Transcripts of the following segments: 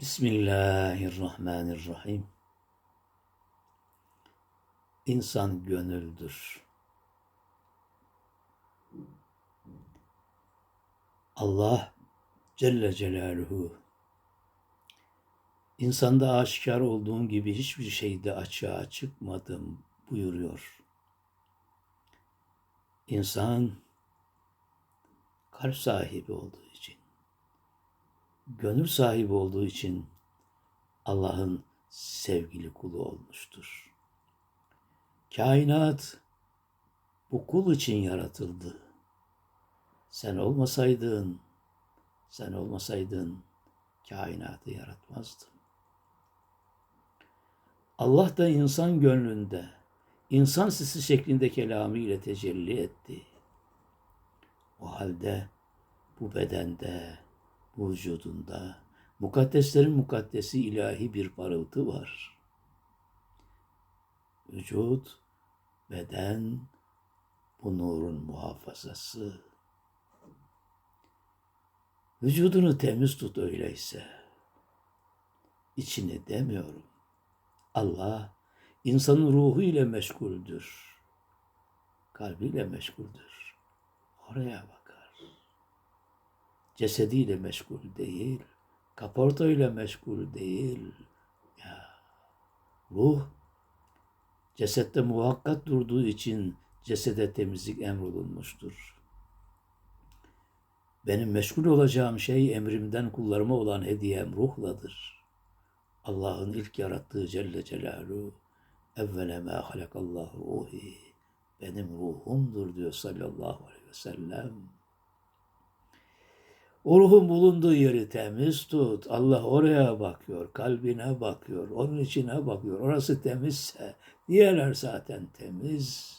Bismillahirrahmanirrahim. İnsan gönüldür. Allah Celle Celaluhu insanda aşikar olduğum gibi hiçbir şeyde açığa çıkmadım buyuruyor. İnsan kalp sahibi olduğu için gönül sahibi olduğu için Allah'ın sevgili kulu olmuştur. Kainat bu kul için yaratıldı. Sen olmasaydın, sen olmasaydın kainatı yaratmazdın. Allah da insan gönlünde, insan sisi şeklinde kelamı ile tecelli etti. O halde bu bedende, vücudunda mukaddeslerin mukaddesi ilahi bir parıltı var. Vücut, beden, bu nurun muhafazası. Vücudunu temiz tut öyleyse. İçini demiyorum. Allah insanın ruhu ile meşguldür. Kalbiyle meşguldür. Oraya bakar. Cesediyle meşgul değil. Kaportayla meşgul değil. Ya ruh cesette muhakkat durduğu için cesede temizlik emrolunmuştur. Benim meşgul olacağım şey emrimden kullarıma olan hediyem ruhladır. Allah'ın ilk yarattığı Celle Celaluhu evvele ma halakallahu ruhi benim ruhumdur diyor sallallahu aleyhi ve sellem. O ruhun bulunduğu yeri temiz tut. Allah oraya bakıyor, kalbine bakıyor, onun içine bakıyor. Orası temizse diğerler zaten temiz.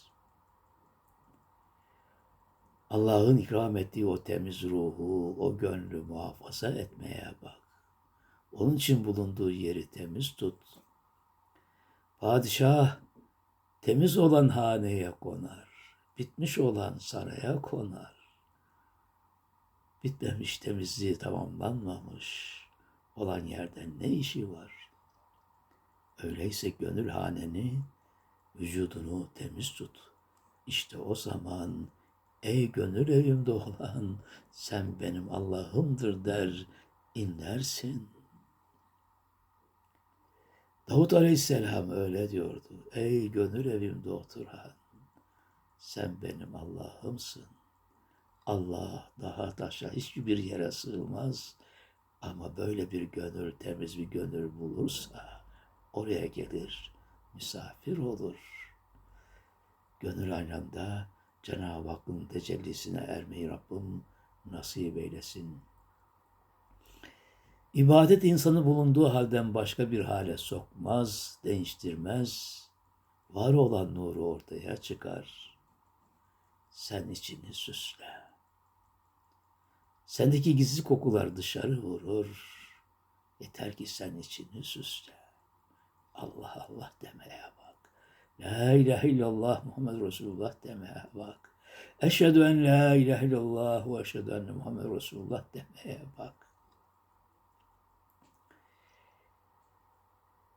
Allah'ın ikram ettiği o temiz ruhu, o gönlü muhafaza etmeye bak. Onun için bulunduğu yeri temiz tut. Padişah temiz olan haneye konar. Bitmiş olan saraya konar. Bitmemiş temizliği tamamlanmamış olan yerden ne işi var? Öyleyse gönül haneni, vücudunu temiz tut. İşte o zaman ey gönül evimde olan sen benim Allah'ımdır der inlersin. Davut Aleyhisselam öyle diyordu. Ey gönül evimde oturan sen benim Allah'ımsın. Allah daha taşa hiçbir yere sığmaz. Ama böyle bir gönül, temiz bir gönül bulursa oraya gelir, misafir olur. Gönül aynanda Cenab-ı Hakk'ın tecellisine ermeyi Rabbim nasip eylesin. İbadet insanı bulunduğu halden başka bir hale sokmaz, değiştirmez. Var olan nuru ortaya çıkar. Sen içini süsle. Sendeki gizli kokular dışarı vurur. Yeter ki sen içini süsle. Allah Allah demeye bak. La ilahe illallah Muhammed Resulullah demeye bak. Eşhedü en la ilahe illallah ve eşhedü enne Muhammed Resulullah demeye bak.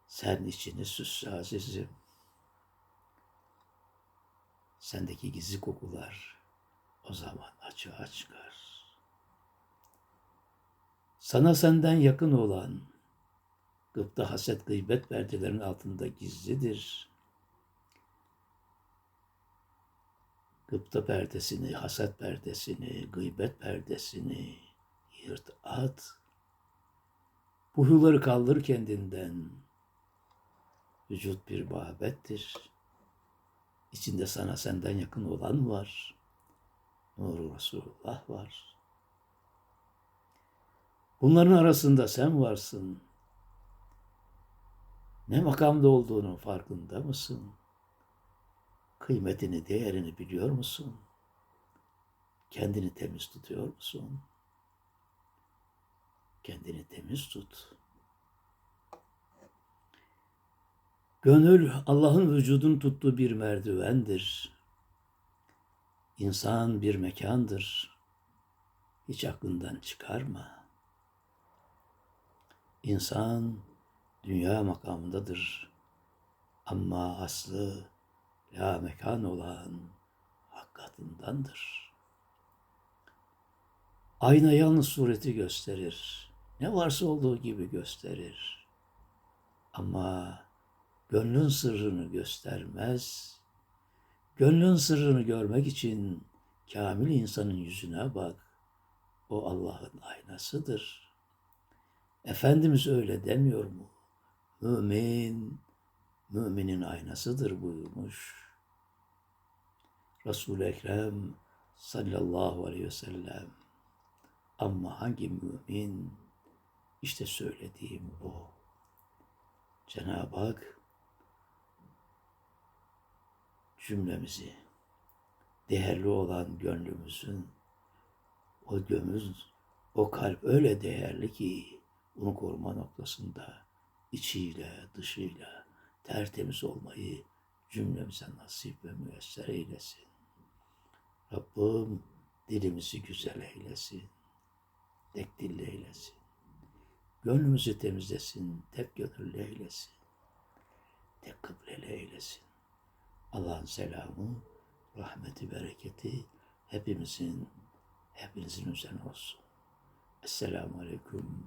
Sen içini süsle azizim. Sendeki gizli kokular o zaman açığa çıkar. Sana senden yakın olan, gıpta, haset, gıybet perdelerinin altında gizlidir. Gıpta perdesini, haset perdesini, gıybet perdesini yırt at. Bu huyları kaldır kendinden. Vücut bir muhabbettir. İçinde sana senden yakın olan var. Nuru Resulullah var. Bunların arasında sen varsın. Ne makamda olduğunun farkında mısın? Kıymetini, değerini biliyor musun? Kendini temiz tutuyor musun? Kendini temiz tut. Gönül Allah'ın vücudun tuttuğu bir merdivendir. İnsan bir mekandır. Hiç aklından çıkarma. İnsan dünya makamındadır. Ama aslı la mekan olan hakikatındandır. Ayna yalnız sureti gösterir. Ne varsa olduğu gibi gösterir. Ama gönlün sırrını göstermez. Gönlün sırrını görmek için kamil insanın yüzüne bak. O Allah'ın aynasıdır. Efendimiz öyle demiyor mu? Mümin, müminin aynasıdır buyurmuş. Resul-i Ekrem sallallahu aleyhi ve sellem. Ama hangi mümin? İşte söylediğim o. Cenab-ı Hak cümlemizi değerli olan gönlümüzün o gömüz, o kalp öyle değerli ki bunu koruma noktasında içiyle dışıyla tertemiz olmayı cümlemize nasip ve müyesser eylesin. Rabbim dilimizi güzel eylesin. Tek dilli eylesin. Gönlümüzü temizlesin. Tek gönüllü eylesin. Tek kıbleli eylesin. Allah'ın selamı, rahmeti, bereketi hepimizin, hepinizin üzerine olsun. Esselamu Aleyküm